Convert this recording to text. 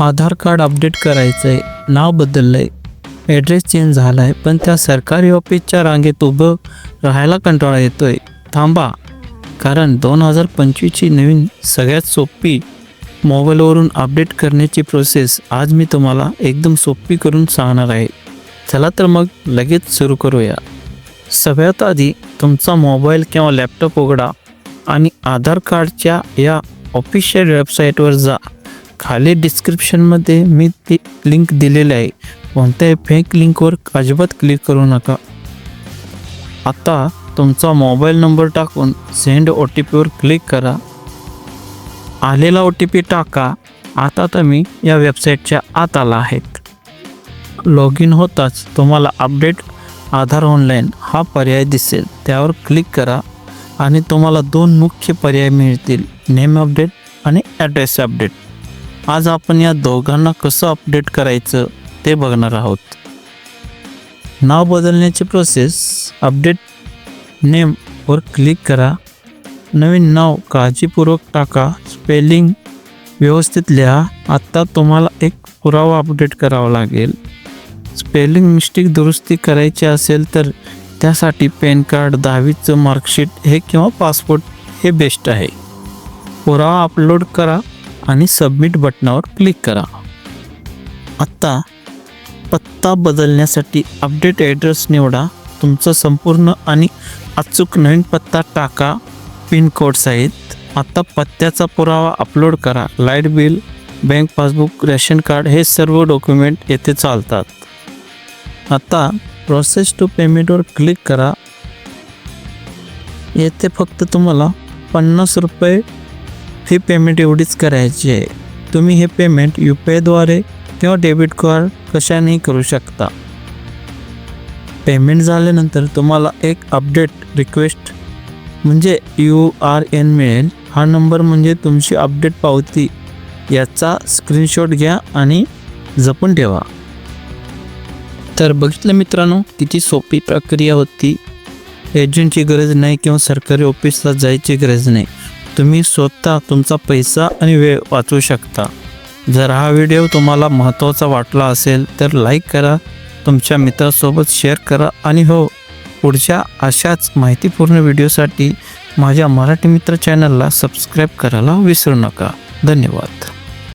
आधार card update करायचं आहे नाव बदललं आहे ॲड्रेस चेंज झाला आहे पण त्या सरकारी ऑफिसच्या रांगेत उभं राहायला कंटाळा येतो आहे थांबा कारण दोन हजार पंचवीसची नवीन सगळ्यात सोपी मोबाईलवरून अपडेट करण्याची प्रोसेस आज मी तुम्हाला एकदम सोपी करून सांगणार आहे. चला तर मग लगेच सुरू करूया. सगळ्यात आधी तुमचा मोबाईल किंवा लॅपटॉप उघडा आणि आधार कार्डच्या या ऑफिशियल वेबसाईटवर जा. खाली डिस्क्रिप्शनमध्ये मी ती लिंक दिलेली आहे. कोणत्याही फेक लिंकवर अजिबात क्लिक करू नका. आता तुमचा मोबाईल नंबर टाकून सेंड ओ टी पीवर क्लिक करा. आलेला ओ टी पी टाका. आता तुम्ही या वेबसाईटच्या आत आला आहेत. लॉग इन होताच तुम्हाला अपडेट आधार ऑनलाईन हा पर्याय दिसेल. त्यावर क्लिक करा आणि तुम्हाला दोन मुख्य पर्याय मिळतील. नेम अपडेट आणि ॲड्रेस अपडेट आज आपण या दोघांना कसं अपडेट करायचं ते बघणार आहोत. नाव बदलण्याची प्रोसेस अपडेट नेमवर क्लिक करा. नवीन नाव काळजीपूर्वक टाका. स्पेलिंग व्यवस्थित लिहा. आत्ता तुम्हाला एक पुरावा अपडेट करावा लागेल. स्पेलिंग मिस्टेक दुरुस्ती करायची असेल तर त्यासाठी पॅन कार्ड दहावीचं मार्कशीट हे किंवा पासपोर्ट हे बेस्ट आहे. पुरावा अपलोड करा. आणि सबमिट बटनावर क्लिक करा. आत्ता पत्ता बदलण्यासाठी अपडेट ॲड्रेस निवडा. तुमचा संपूर्ण आणि अचूक नवीन पत्ता टाका. पिनकोड सहित आता पत्त्याचा पुरावा अपलोड करा. Light bill bank passbook ration card हे सर्व डॉक्युमेंट येथे चालतात. आता प्रोसेस टू पेमेंटवर क्लिक करा. येथे फक्त तुम्हाला पन्नास रुपये ही पेमेंट एवढीच करायची आहे. तुम्ही हे पेमेंट यू पी आयद्वारे किंवा डेबिट कार्ड कशानेही करू शकता. पेमेंट झाल्यानंतर तुम्हाला एक अपडेट रिक्वेस्ट म्हणजे यू आर एन मिळेल. हा नंबर म्हणजे तुमची अपडेट पावती. याचा स्क्रीनशॉट घ्या आणि जपून ठेवा. तर बघितलं मित्रांनो किती सोपी प्रक्रिया होती. एजंटची गरज नाही किंवा सरकारी ऑफिसला जायची गरज नाही. तुम्ही स्वतः तुमचा पैसा आणि वेळ वाचवू शकता. जर हा व्हिडिओ तुम्हाला महत्त्वाचा वाटला असेल तर लाईक करा तुमच्या मित्रासोबत शेअर करा आणि हो पुढच्या अशाच माहितीपूर्ण व्हिडिओसाठी माझ्या मराठी मित्र चॅनलला सबस्क्राईब करायला विसरू नका. धन्यवाद.